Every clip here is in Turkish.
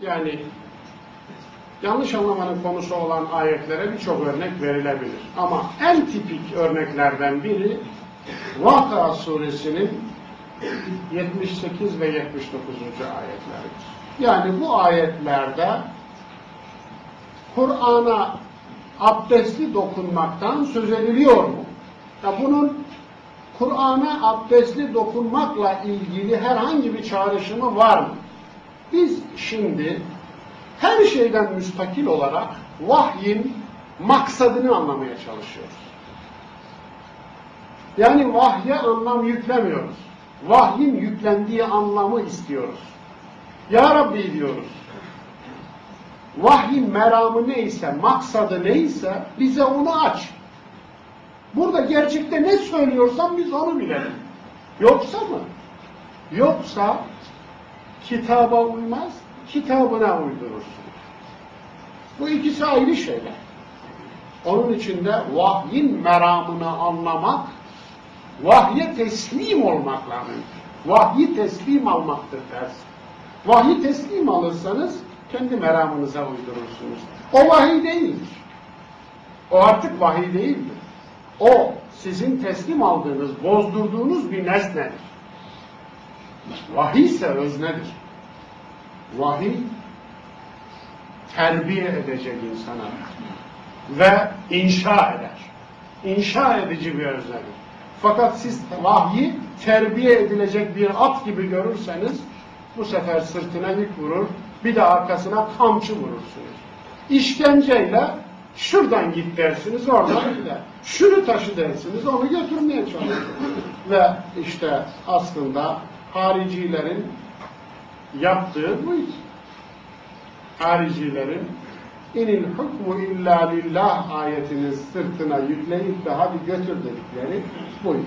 Yani yanlış anlamanın konusu olan ayetlere birçok örnek verilebilir. Ama en tipik örneklerden biri Vaka suresinin 78 ve 79. ayetleridir. Yani bu ayetlerde Kur'an'a abdestli dokunmaktan söz ediliyor mu? Ya bunun Kur'an'a abdestli dokunmakla ilgili herhangi bir çağrışımı var mı? Biz şimdi her şeyden müstakil olarak vahyin maksadını anlamaya çalışıyoruz. Yani vahye anlam yüklemiyoruz. Vahyin yüklendiği anlamı istiyoruz. Ya Rabbi diyoruz. Vahyin meramı neyse, maksadı neyse bize onu aç. Burada gerçekte ne söylüyorsan biz onu bilelim. Yoksa mı? Yoksa kitaba uymaz, kitabına uydurursun. Bu ikisi ayrı şeyler. Onun içinde vahyin meramını anlamak, vahye teslim olmakla mümkün. Vahyi teslim almaktır ders. Vahyi teslim alırsanız kendi meramınıza uydurursunuz. O vahiy değildir. O artık vahiy değildir. O sizin teslim aldığınız, bozdurduğunuz bir nesnedir. Vahiy ise öznedir. Vahiy terbiye edecek insana ve inşa eder. İnşa edici bir öznedir. Fakat siz vahyi terbiye edilecek bir at gibi görürseniz bu sefer sırtına yük vurur, bir de arkasına kamçı vurursunuz. İşkenceyle şuradan git dersiniz, oradan gider. Şunu taşı dersiniz, onu götürmeye çalışırsınız. Ve işte aslında haricilerin yaptığı buydu. Haricilerin inil hukmu illa lillah ayetinin sırtına yükleyip de hadi götür dedikleri buydu.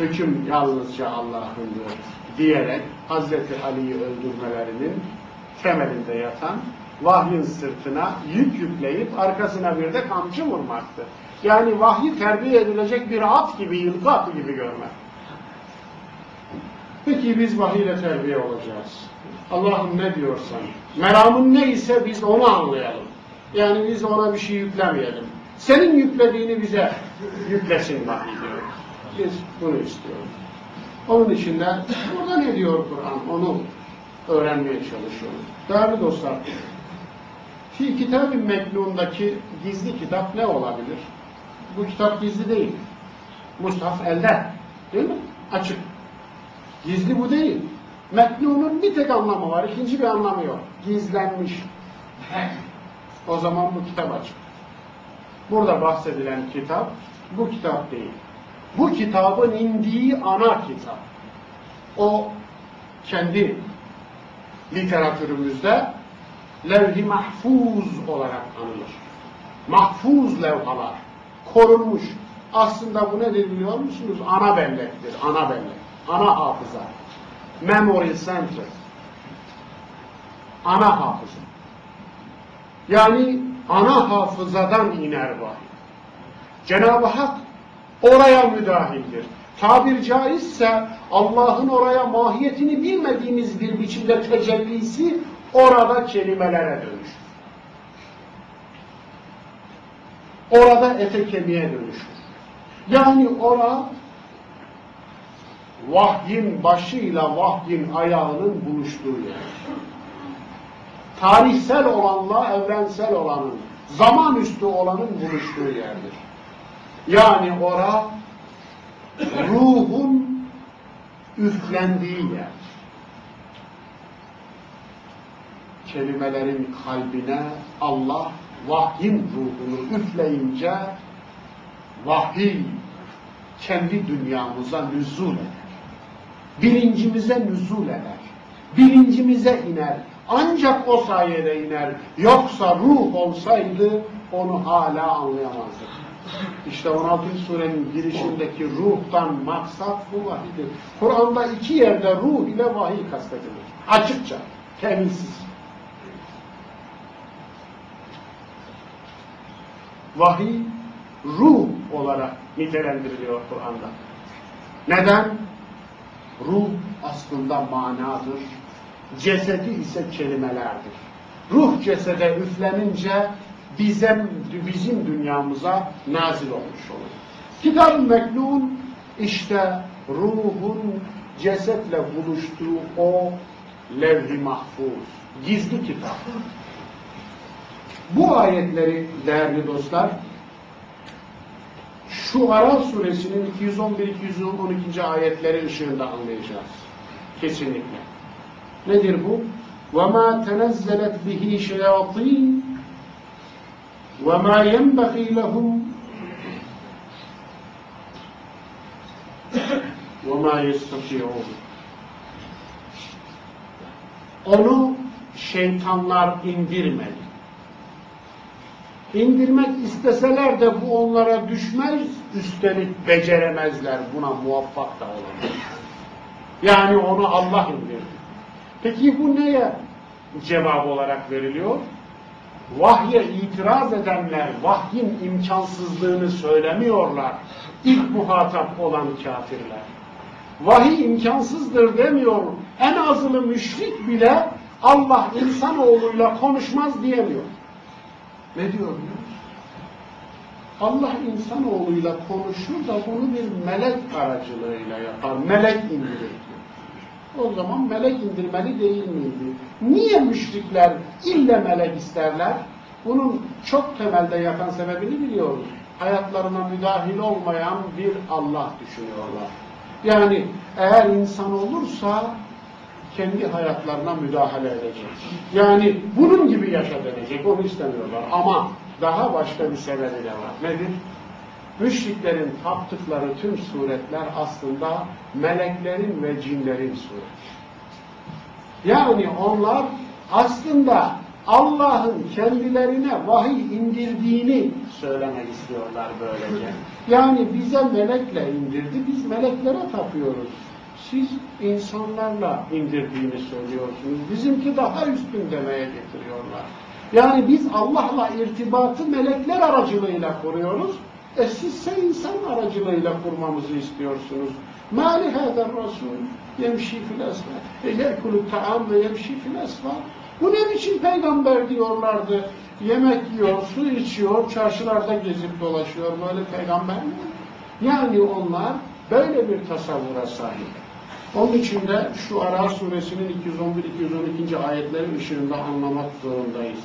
Hüküm yalnızca Allah'ındır diyerek Hazreti Ali'yi öldürmelerinin temelinde yatan vahyin sırtına yük yükleyip arkasına bir de kamçı vurmaktı. Yani vahyi terbiye edilecek bir at gibi, yılgı atı gibi görmek. Peki biz vahiyle terbiye olacağız. Allah'ım ne diyorsan, meramın neyse biz onu anlayalım. Yani biz ona bir şey yüklemeyelim. Senin yüklediğini bize yüklesin vahiy diyor. Biz bunu istiyoruz. Onun için de burada ne diyor Kur'an onu öğrenmeye çalışıyoruz. Değerli dostlar, fi kitab-ı meknundaki gizli kitap ne olabilir? Bu kitap gizli değil. Mushaf elde. Değil mi? Açık. Gizli bu değil. Meknunun bir tek anlamı var, ikinci bir anlamı yok. Gizlenmiş. O zaman bu kitap açık. Burada bahsedilen kitap bu kitap değil. Bu kitabın indiği ana kitap. O kendi literatürümüzde levh-i mahfuz olarak anılır. Mahfuz levhalar, korunmuş. Aslında bu nedir biliyor musunuz? Ana bellektir, ana bellek, ana hafıza. Memory center. Ana hafıza. Yani ana hafızadan iner vahiy. Cenab-ı Hak oraya müdahildir. Tabir caizse Allah'ın oraya mahiyetini bilmediğimiz bir biçimde tecellisi orada kelimelere dönüşür. Orada ete kemiğe dönüşür. Yani ora vahyin başıyla vahyin ayağının buluştuğu yer. Tarihsel olanla evrensel olanın, zaman üstü olanın buluştuğu yerdir. Yani ora ruhun üflendiği yer. Kelimelerin kalbine Allah vahyin ruhunu üfleyince vahiy kendi dünyamıza nüzul eder. Bilincimize nüzul eder. Bilincimize iner. Ancak o sayede iner. Yoksa ruh olsaydı onu hala anlayamazdık. İşte 16. surenin girişindeki ruhtan maksat bu vahidir. Kur'an'da iki yerde ruh ile vahiy kastedilir. Açıkça, temizsiz. Vahiy ruh olarak nitelendiriliyor Kur'an'da. Neden? Ruh aslında manadır, cesedi ise kelimelerdir. Ruh cesede üflenince bizim, bizim dünyamıza nazil olmuş olur. Kitab-ı Meknun işte ruhun cesetle buluştuğu o levh-i mahfuz, gizli kitap. Bu ayetleri değerli dostlar şu Ara suresinin 211-212. ayetleri ışığında anlayacağız. Kesinlikle. Nedir bu? وَمَا تَنَزَّلَتْ بِهِ شَيَاطِينَ وَمَا يَنْبَغِي لَهُمْ وَمَا يَسْتَطِعُونَ Onu şeytanlar indirmedi. İndirmek isteseler de bu onlara düşmez, üstelik beceremezler, buna muvaffak da olamaz. Yani onu Allah indirdi. Peki bu neye cevap olarak veriliyor? Vahye itiraz edenler vahyin imkansızlığını söylemiyorlar. İlk muhatap olan kafirler. Vahiy imkansızdır demiyor. En azılı müşrik bile Allah insanoğluyla konuşmaz diyemiyor. Ne diyor biliyor musun? Allah insanoğluyla konuşur da bunu bir melek aracılığıyla yapar. Melek indirir. O zaman melek indirmeli değil miydi? Niye müşrikler ille melek isterler? Bunun çok temelde yapan sebebini biliyoruz. Hayatlarına müdahil olmayan bir Allah düşünüyorlar. Yani eğer insan olursa kendi hayatlarına müdahale edecek. Yani bunun gibi yaşa denecek, onu istemiyorlar. Ama daha başka bir sebebi de var. Nedir? Müşriklerin taptıkları tüm suretler aslında meleklerin ve cinlerin sureti. Yani onlar aslında Allah'ın kendilerine vahiy indirdiğini söylemek istiyorlar böylece. Yani bize melekle indirdi, biz meleklere tapıyoruz siz insanlarla indirdiğini söylüyorsunuz. Bizimki daha üstün demeye getiriyorlar. Yani biz Allah'la irtibatı melekler aracılığıyla kuruyoruz. E sizse insan aracılığıyla kurmamızı istiyorsunuz. مَا لِهَذَا الرَّسُولِ يَمْشِي فِي الْأَسْفَى يَأْكُلُ الطَّعَامَ وَيَمْشِي فِي الْأَسْفَى Bu ne biçim peygamber diyorlardı. Yemek yiyor, su içiyor, çarşılarda gezip dolaşıyor. Böyle peygamber mi? Yani onlar böyle bir tasavvura sahip. Onun için de şu Ara suresinin 211-212. ayetleri ışığında anlamak zorundayız.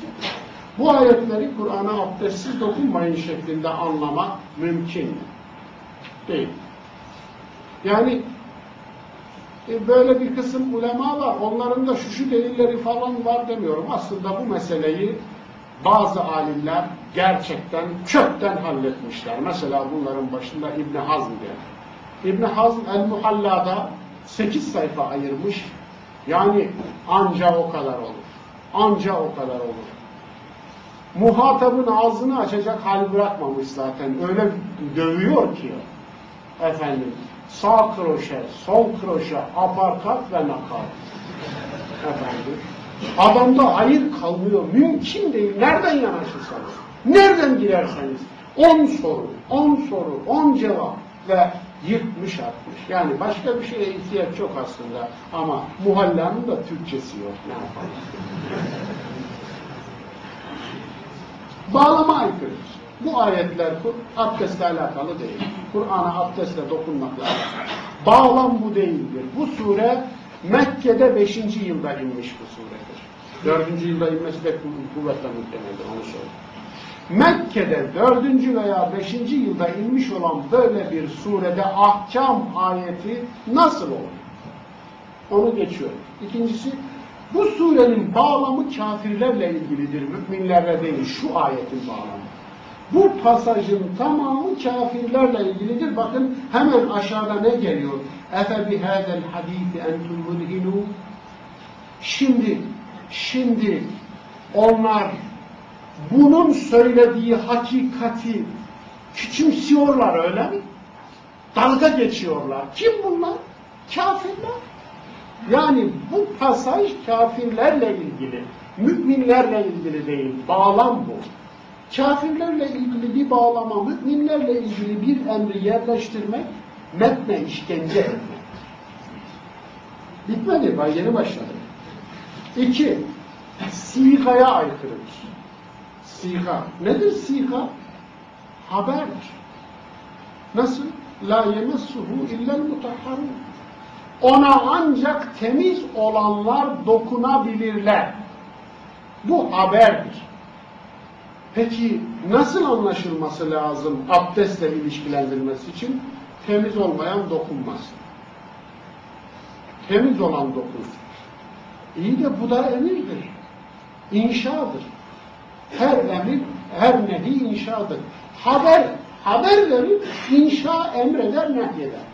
Bu ayetleri Kur'an'a abdestsiz dokunmayın şeklinde anlamak mümkün değil. Yani e, böyle bir kısım ulema var. Onların da şu şu delilleri falan var demiyorum. Aslında bu meseleyi bazı alimler gerçekten kökten halletmişler. Mesela bunların başında İbn Hazm der. İbn Hazm el-Muhalla'da 8 sayfa ayırmış. Yani anca o kadar olur. Anca o kadar olur. Muhatabın ağzını açacak hal bırakmamış zaten. Öyle dövüyor ki efendim sağ kroşe, sol kroşe, aparkat ve nakal. Efendim. Adamda hayır kalmıyor. Mümkün değil. Nereden yanaşırsanız, nereden girerseniz. On soru, on soru, on cevap ve yırtmış atmış. Yani başka bir şeye ihtiyaç yok aslında. Ama muhallanın da Türkçesi yok. Yapalım? Bağlama aykırı. Bu ayetler abdestle alakalı değil. Kur'an'a abdestle dokunmakla. Bağlam bu değildir. Bu sure Mekke'de 5. yılda inmiş bu suredir. 4. yılda inmesi de kuvvetle muhtemeldir onu söyleyeyim. Mekke'de 4. veya 5. yılda inmiş olan böyle bir surede ahkam ayeti nasıl olur? Onu geçiyorum. İkincisi, bu surenin bağlamı kafirlerle ilgilidir, müminlerle değil, şu ayetin bağlamı. Bu pasajın tamamı kafirlerle ilgilidir. Bakın hemen aşağıda ne geliyor? Efe bihâzel hadîfi entum Şimdi, şimdi onlar bunun söylediği hakikati küçümsüyorlar öyle mi? Dalga geçiyorlar. Kim bunlar? Kafirler. Yani bu pasaj kafirlerle ilgili, müminlerle ilgili değil. Bağlam bu. Kafirlerle ilgili bir bağlama, müminlerle ilgili bir emri yerleştirmek, metne işkence etmek. Bitmedi, ben yeni başladım. İki, sigaya aykırıdır. Siga. Nedir siga? Haberdir. Nasıl? La yemessuhu illel mutahharun. Ona ancak temiz olanlar dokunabilirler. Bu haberdir. Peki nasıl anlaşılması lazım abdestle ilişkilendirilmesi için? Temiz olmayan dokunmaz. Temiz olan dokunsun. İyi de bu da emirdir. İnşadır. Her emir, her nehi inşadır. Haber, haber verir, inşa emreder, nehyeder.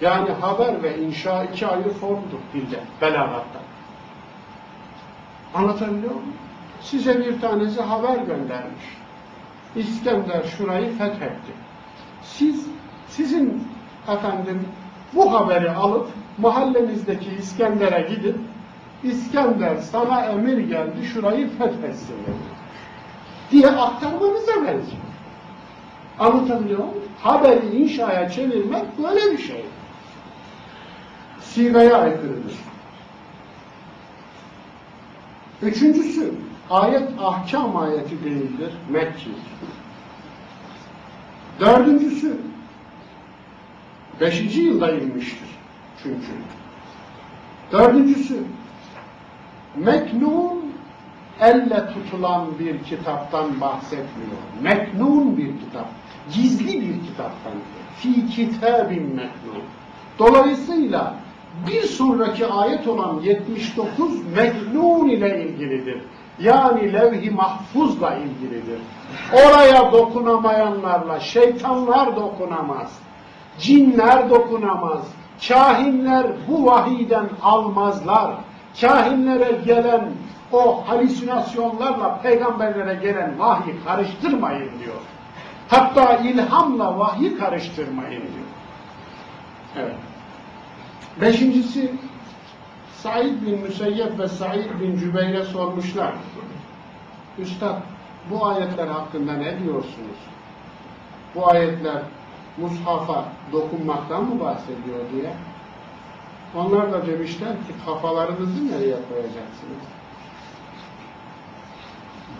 Yani haber ve inşa iki ayrı formdur dilde, belagatta. Anlatabiliyor muyum? Size bir tanesi haber göndermiş. İskender şurayı fethetti. Siz, sizin efendim bu haberi alıp mahallenizdeki İskender'e gidip İskender sana emir geldi şurayı fethetsin diye aktarmanıza benziyor. Anlatabiliyor muyum? Haberi inşaya çevirmek böyle bir şey. Sigaya aykırıdır. Üçüncüsü, ayet ahkam ayeti değildir, Mekki'dir. Dördüncüsü, beşinci yılda inmiştir çünkü. Dördüncüsü, meknun elle tutulan bir kitaptan bahsetmiyor. Meknun bir kitap, gizli bir kitaptan. Fi kitabin meknun. Dolayısıyla bir sonraki ayet olan 79 meknun ile ilgilidir. Yani levh-i mahfuzla ilgilidir. Oraya dokunamayanlarla şeytanlar dokunamaz. Cinler dokunamaz. Kahinler bu vahiden almazlar. Kahinlere gelen o halüsinasyonlarla peygamberlere gelen vahyi karıştırmayın diyor. Hatta ilhamla vahyi karıştırmayın diyor. Evet. Beşincisi Said bin Müseyyep ve Said bin Cübeyr'e sormuşlar. Üstad bu ayetler hakkında ne diyorsunuz? Bu ayetler mushafa dokunmaktan mı bahsediyor diye. Onlar da demişler ki kafalarınızı nereye koyacaksınız?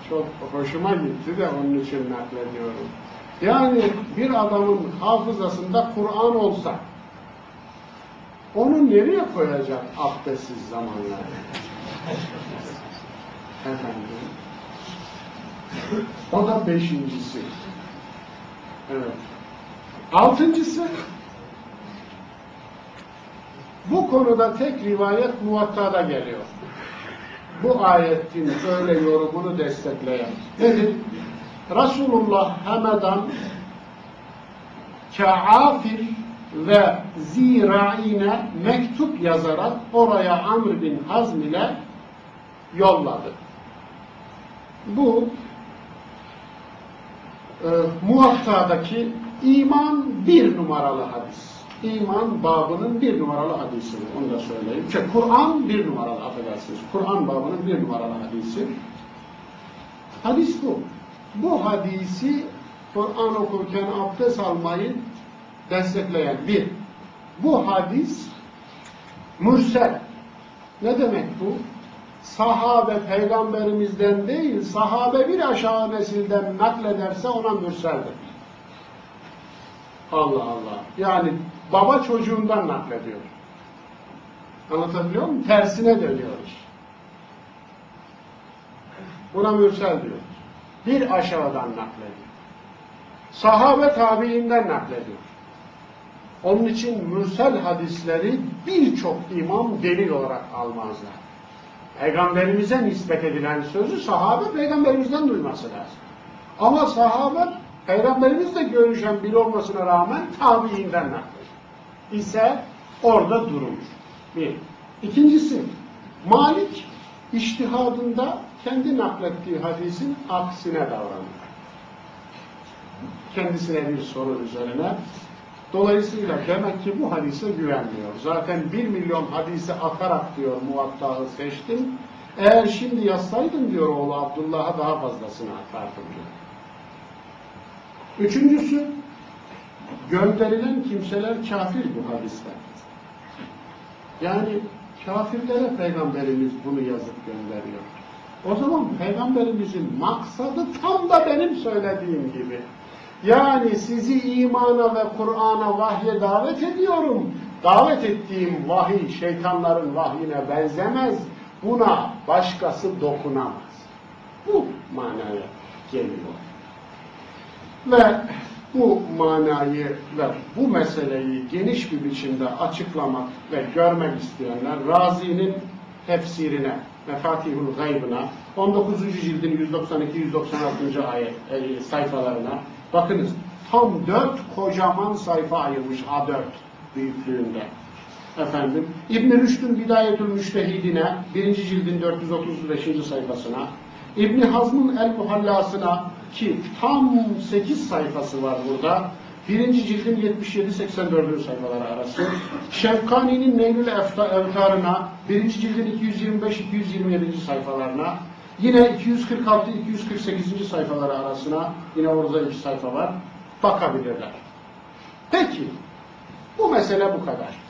Çok hoşuma gitti de onun için naklediyorum. Yani bir adamın hafızasında Kur'an olsa onu nereye koyacak abdestsiz zamanlar? Efendim. O da beşincisi. Evet. Altıncısı bu konuda tek rivayet muvattada geliyor. Bu ayetin öyle yorumunu destekleyen. Nedir? Resulullah Hemedan kafir ve ziraine mektup yazarak oraya Amr bin Hazm ile yolladı. Bu e, Muhatta'daki iman bir numaralı hadis. İman babının bir numaralı hadisi. Onu da söyleyeyim. Şey, Kur'an bir numaralı affedersiniz. Kur'an babının bir numaralı hadisi. Hadis bu. Bu hadisi Kur'an okurken abdest almayı destekleyen bir. Bu hadis mürsel. Ne demek bu? Sahabe peygamberimizden değil, sahabe bir aşağı nesilden naklederse ona mürseldir. Allah Allah. Yani baba çocuğundan naklediyor. Anlatabiliyor muyum? Tersine dönüyoruz. Buna mürsel diyor. Bir aşağıdan naklediyor. Sahabe tabiinden naklediyor. Onun için mürsel hadisleri birçok imam delil olarak almazlar. Peygamberimize nispet edilen sözü sahabe peygamberimizden duyması lazım. Ama sahabe peygamberimizle görüşen biri olmasına rağmen tabiinden naklediyor. İse orada durmuş. Bir. İkincisi, Malik iştihadında kendi naklettiği hadisin aksine davranıyor. Kendisine bir soru üzerine Dolayısıyla demek ki bu hadise güvenmiyor. Zaten bir milyon hadise atarak diyor muvattahı seçtim. Eğer şimdi yazsaydım diyor oğlu Abdullah'a daha fazlasını atardım diyor. Üçüncüsü gönderilen kimseler kafir bu hadiste. Yani Kafirlere peygamberimiz bunu yazıp gönderiyor. O zaman peygamberimizin maksadı tam da benim söylediğim gibi. Yani sizi imana ve Kur'an'a vahye davet ediyorum. Davet ettiğim vahiy şeytanların vahyine benzemez. Buna başkası dokunamaz. Bu manaya geliyor. Ve bu manayı ve bu meseleyi geniş bir biçimde açıklamak ve görmek isteyenler Razi'nin tefsirine, Mefatihul Gaybına, 19. cildin 192-196. ayet e, sayfalarına bakınız. Tam dört kocaman sayfa ayırmış A4 büyüklüğünde. Efendim, İbn-i Rüşd'ün Bidayetül Müştehidine, 1. cildin 435. sayfasına, İbn Hazm'ın El Muhallasına ki tam 8 sayfası var burada. Birinci cildin 77-84. sayfaları arası. Şevkani'nin Neylül Efta Evtarına, birinci cildin 225-227. sayfalarına, yine 246-248. sayfaları arasına, yine orada iki sayfa var, bakabilirler. Peki, bu mesele bu kadar.